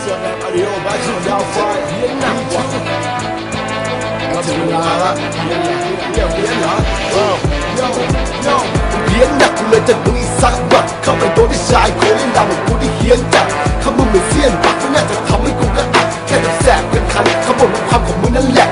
เสื้อแดงอาริโอบ้านของดาวไฟเลี้ยงหนักกว่าเราถึงเวลาละเลี้ยงหนักเลี้ยงเลี้ยงเหรอโอ้โยโยเลี้ยงหนักกูเลยจะดูอีสักบักเข้าไปโดนที่ชายโคเล่นดาวของกูที่เฮี้ยนจัดเขามึงเป็นเสี้ยนปักก็น่าจะทำให้กูกระอักแค่จะแสบกันคันเขาบอกว่าความของมึงนั่นแหละ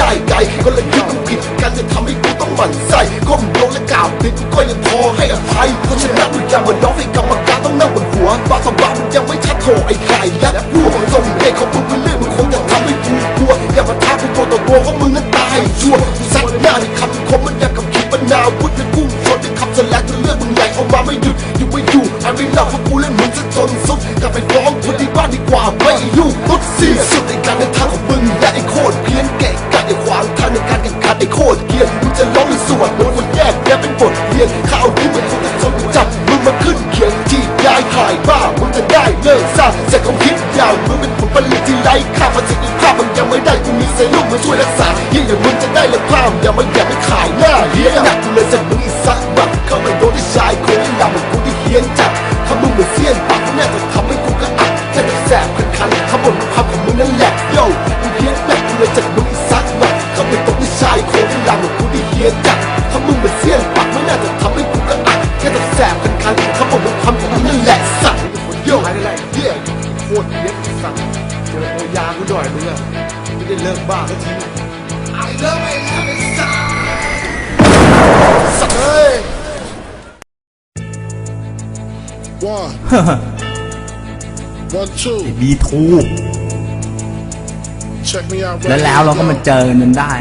ได้ไกลก็เลยคิดมึงผิดกันจะทำให้กูต้องหมั่นไส้ก้มลงและกล่าวผิดกูก็ยังพอให้อภัยเพราะฉะนั้นมึงอย่ามาร้องให้กรรมการต้องนั่งบนหัวบาสบามึงยังไม่ชัดโถไอ้ไข่และผู้ของทรงเอกของมึงไปเรื่อยมึงคงจะทำให้กูกลัวอย่ามาท้ากูตัวต่อตัวเพราะมึงนั้นตายชั่วร์ซัดหน้าในคำคมมันอยางกับขีปนาวุธเป็นพุ่งชนในคำแสลงจนเลือดมึงไหลออกมาไม่หยุดอยู่ไม่อยู่อันไม่เล่าเพราะกูเล่นมึงจะจนสุดกลับไป เลิกซะเสร็จของคิดยาวมึงเป็นผลผลิตที่ไร้ค่าประสิทธิภาพมึงยังไม่ได้กูมีเซรุ่มมาช่วยรักษายิ่งอย่างมึงจะได้เลิกภาพอย่ามาอย่าไปขายหน้าเฮียหนักกูเลยจะมึงอีสักบักเข้า ตรเย็ดสัตว์เจอตัวยากูหน่อยมึงอะไม่ได้เลิกบ้าสักทีไอ้เลิกไอ้เลิกไอ้สัตว์สัตว์เอ้ย One. One, two. บีทู Check me out. แล้วแล้วเราก็มาเจอกันจนได้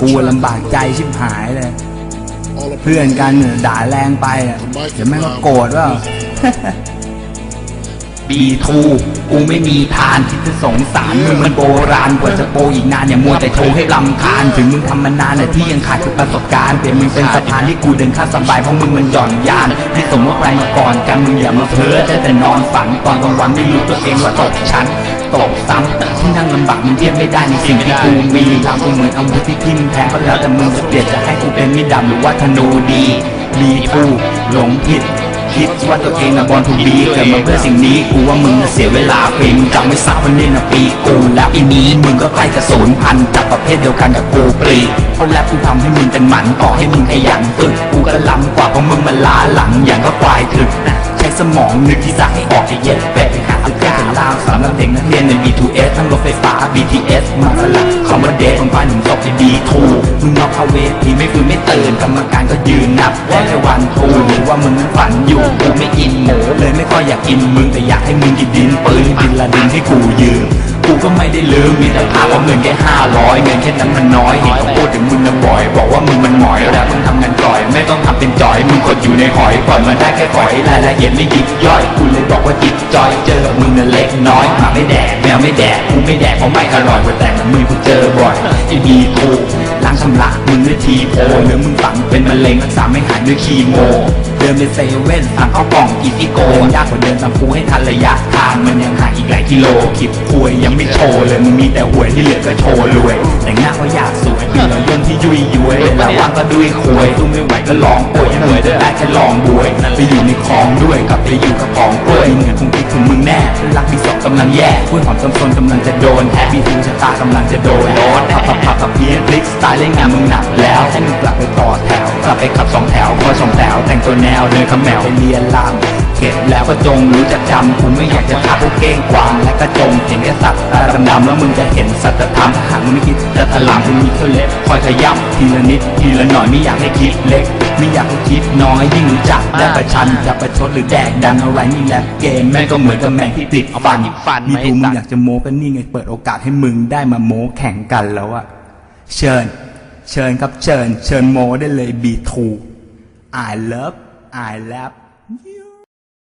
กู the track ลำบากใจชิบหายเลย เพื่อนกันด่าแรงไปอะเดี๋ยวแม่งก็โกรธว่า บีทูกูไม่มีทานที่จะสงสารมึงมันโบราณกว่าจะโปอีกนานอย่ามัวแต่โทรให้ลำคาญถึงมึงทำมานานแต่ที่ยังขาดคือประสบการณ์เปลี่ยนมึงเป็นสะพานที่กูเดินข้ามสบายเพราะมึงมันหย่อนยานให้สมมติใครมาก่อนกันมึงอย่ามาเพ้อแต่แต่นอนฝันตอนกลางวันไม่รู้ตัวเองว่าตกชั้นตกซ้ำแต่ที่นั่งลำบากมันเทียบไม่ได้ในสิ่งที่กูมีทำกูเหมือนอาวุธที่ทิ่มแทงก็แล้วแต่มึงจะเปลี่ยนจะให้กูเป็นมีดดำหรือว่าธนูดีบีทูหลงผิด คิดว่าตัวเองนะบอลทูบีเกิดมาเพื่อสิ่งนี้กูว่ามึงน่ะเสียเวลาเพลงมึงจำไม่สาวันนี้นะปีกูแล้วปีนี้มึงก็ใกล้จะสูญพันธุ์จากประเภทเดียวกันกับกูปรีเพราะแล้วกูทำให้มึงเป็นหมันต่อให้มึงขยันตึกกูก็ล้ำกว่าเพราะมึงมันล้าหลังอย่างก็ควายถึกนะ สมองนึกที่จะให้ออกจะเย็ดเป็ดหาแก้เป็นล่ามสำหรับเด็กนักเรียนใน B2S ทั้งรถไฟฟ้า BTS มาสลับคอมมานเดตของพาหนุ่มตกที่ B2 มึงนอกเข้าเวทีไม่ฟื้นไม่ตื่นกรรมการก็ยืนนับได้แค่วันทูหรือว่ามึงนั้นฝันอยู่กูไม่กินหมูเลยไม่ค่อยอยากกินมึงแต่อยากให้มึงกินดินปืนบินละดินให้กูยืมกูก็ไม่ได้ลืมมีแต่ภาพว่าเงินแค่ห้าร้อยเงินแค่นั้นมันน้อยเห็นเขาพูดถึงมึงนะบ่อย บอกว่ามึงมันหมอยแล้วต้องทำงาน ไม่ต้องทำเป็นจอยมึงกดอยู่ในหอยปล่อยมันได้แค่ฝอยรายละเอียดไม่ยิบย่อยกูเลยบอกว่าจิตจอยเจอกับมึงน่ะเล็กน้อยหมาไม่แดกแมวไม่แดกกูไม่แดกเพราะไม่อร่อยกว่าแต่กับมึงกูเจอบ่อยไอ้บีกูล้างชำระมึงด้วยทีโพเนื้อมึงฝังเป็นมะเร็งรักษาไม่หายด้วยคีโมเดินไปเซเว่นสั่งข้าวกล่องอีทิโกยากกว่าเดินตามกูให้ทันระยะทางมันยังห่างอีกหลายกิโลคลิปคุยยังไม่โชว์เลยมึงมีแต่หวยที่เหลือก็โชว์รวย แต่งหน้าก็อยากสวยเหลือยนที่ยุยย้ยเวลาว่างก็ดุยควยตู้ไม่ไหว ก็ลองป่วยเหนื่อยได้แค่ลองบวยไปอยู่ในคลองด้วยกลับไปอยู่กับของกล้วยเงินคงคิดถึงมึงแน่รักที่สองกำลังแย่พูดหอมจำซนกำลังจะโดนแฮปปี้ทูชะตากำลังจะโดนโดนพับพับพับพับเพี้ยนพลิกสไตล์เล่นงานมึงหนักแล้วให้มึงกลับไปต่อแถวกลับไปขับสองแถวคอสองแถวแต่งตัวแนวเดินขมแมวไปเรียนราม แล้วก็จงรู้จักจำกูไม่อยากจะทักพวกเก้งกวางและก็จงเห็นแค่สัตว์ตาดำๆแล้วมึงจะเห็นสัจธรรมหากมึงไม่คิดจะถลำมึงมีเท่าเล็บคอยขย้ำทีละนิดทีละหน่อยไม่อยากให้คิดเล็ก ไม่อยากให้คิดน้อยยิ่งรู้จักได้ประชันจะประชดหรือแดกดันอะไรนี่แหละเกมแม่งก็เหมือนกับแมงที่ติดฟันที่ฟันนี่ไหมดูมึไอ้งอยากจะโม้กันนี่ไงเปิดโอกาสให้มึงได้มาโม้แข่งกันแล้วอะเชิญ เชิญครับเชิญ เชิญโมได้เลย B2 I love I love